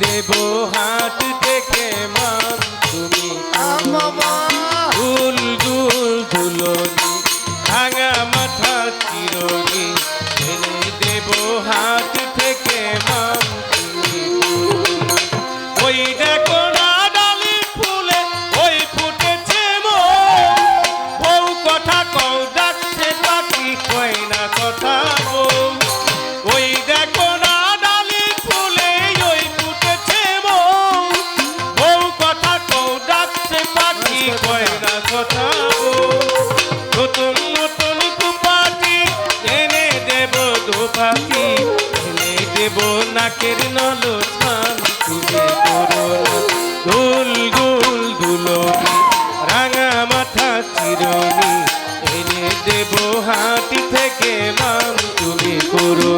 দেব হাত কথা নতুন নতুন কুপাটি দেব করো দুল দুল দুলনি রাঙা চিরনি। এনে দেব হাতি থেকে মান তুমি করো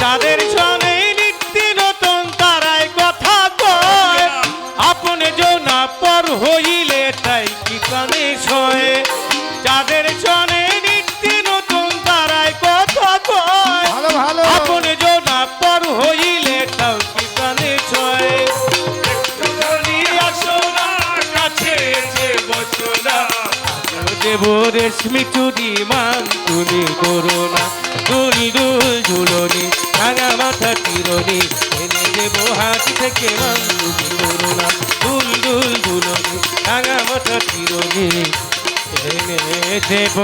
যাদের শোনেই নিত্য নতুন তারাই কথা কয়। আপনি জনা পর হইলে তাই কি কানে শোয় যাদের শোনে নিত্য নতুন তারাই কথা কয়। আপনি জনা পর হইলে তাও কি কানে বসো দেব রেশমি চুরি মান তুমি করো না দুল দুল ঝুলনি ভাঙা মাথা চিরনি এনে দেব হাত থেকে মান করুণা। দুল দুল, দুলনি ভাঙা মাথা চিরনি এনে দেব।